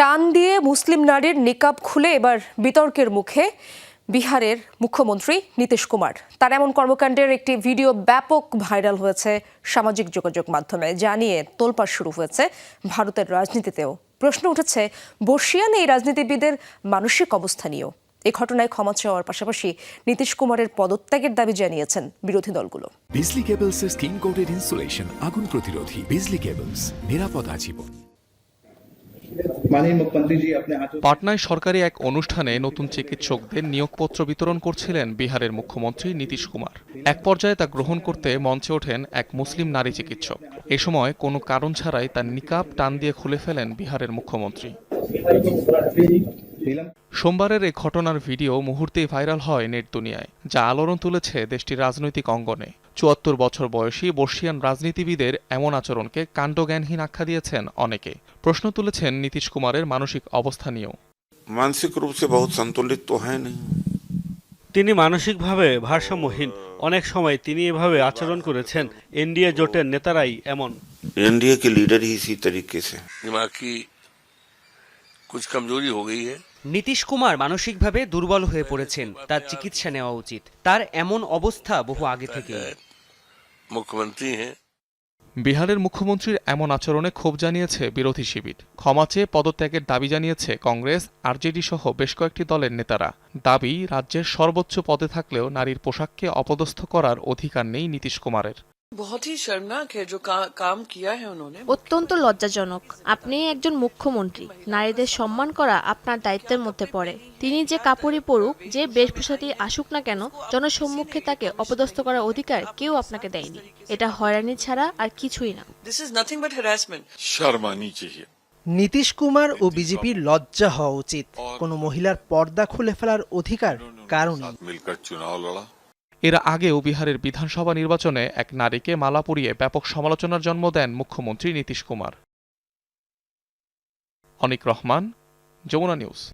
টান দিয়ে মুসলিম নারীর নিকাব খুলে এবার বিতর্কের মুখে বিহারের মুখ্যমন্ত্রী নীতিশ কুমার। তার এমন কর্মকাণ্ডের একটি ভিডিও ব্যাপক ভাইরাল হয়েছে সামাজিক যোগাযোগ মাধ্যমে জানিয়ে তোলপাড় শুরু হয়েছে ভারতের রাজনীতিতেও। প্রশ্ন উঠেছে, বর্ষিয়ান এই রাজনীতিবিদের মানসিক অবস্থা নিয়েও। এই ঘটনায় ক্ষমা চাওয়ার পাশাপাশি নীতিশ কুমারের পদত্যাগের দাবি জানিয়েছেন বিরোধী দলগুলো। বিজলি কেবলসের স্কিন কোটেড ইনসুলেশন আগুন প্রতিরোধী। বিজলি কেবলস নিরাপদ আজীবন। পাটনায় সরকারি এক অনুষ্ঠানে নতুন চিকিৎসকদের নিয়োগপত্র বিতরণ করছিলেন বিহারের মুখ্যমন্ত্রী নীতিশ কুমার। এক পর্যায়ে তা গ্রহণ করতে মঞ্চে ওঠেন এক মুসলিম নারী চিকিৎসক। এ সময় কোনো কারণ ছাড়াই তার নিকাপ টান দিয়ে খুলে ফেলেন বিহারের মুখ্যমন্ত্রী। সোমবারের এই ঘটনার ভিডিও মুহূর্তেই ভাইরাল হয় নেট দুনিয়ায়, যা আলোড়ন তুলেছে দেশটির রাজনৈতিক অঙ্গনে। চুয়াত্তর বছর বয়সী বর্ষিয়ান রাজনীতিবিদের এমন আচরণকে কাণ্ডজ্ঞানহীন আখ্যা দিয়েছেন অনেকে প্রশ্ন তুলেছেন নীতিশ কুমারের মানসিক অবস্থা নিয়েও मानसिक रूप से बहुत संतुलित तो है नहीं তিনি মানসিকভাবে ভারসাম্যহীন অনেক সময় তিনি এভাবে আচরণ করেছেন এনডিএ জোটের নেতারাই এমন एनडीए के लीडर ही इसी तरीके से दिमाग की कुछ कमजोरी हो गई है নীতিশ কুমার মানসিকভাবে দুর্বল হয়ে পড়েছেন তার চিকিৎসা নেওয়া উচিত তার এমন অবস্থা বহু আগে থেকে मुख्यमंत्री हैं বিহারের মুখ্যমন্ত্রীর এমন আচরণে ক্ষোভ জানিয়েছে বিরোধী শিবির ক্ষমা চেয়ে পদত্যাগের দাবি জানিয়েছে কংগ্রেস আরজেডি সহ বেশ কয়েকটি দলের নেতারা দাবি রাজ্যের সর্বোচ্চ পদে থাকলেও নারীর পোশাককে অপদস্থ করার অধিকার নেই নীতিশ কুমারের অত্যন্ত লজ্জাজনক। আপনি একজন মুখ্যমন্ত্রী। নারীদের সম্মান করা আপনার দায়িত্বের মধ্যে পড়ে। তিনি যে কাপড়ি পরুক যে বেশভূষাটি আসুক না কেন জনসম্মুখে তাকে অপদস্থ করার অধিকার কেউ আপনাকে দেয়নি। এটা হয়রানি ছাড়া আর কিছুই না। নীতিশ কুমার ও বিজেপির লজ্জা হওয়া উচিত। কোন মহিলার পর্দা খুলে ফেলার অধিকার কারণ এর আগেও বিহারের বিধানসভা নির্বাচনে এক নারীকে মালা পরিয়ে ব্যাপক সমালোচনার জন্ম দেন মুখ্যমন্ত্রী নীতিশ কুমার। অনিক রহমান, যমুনা নিউজ।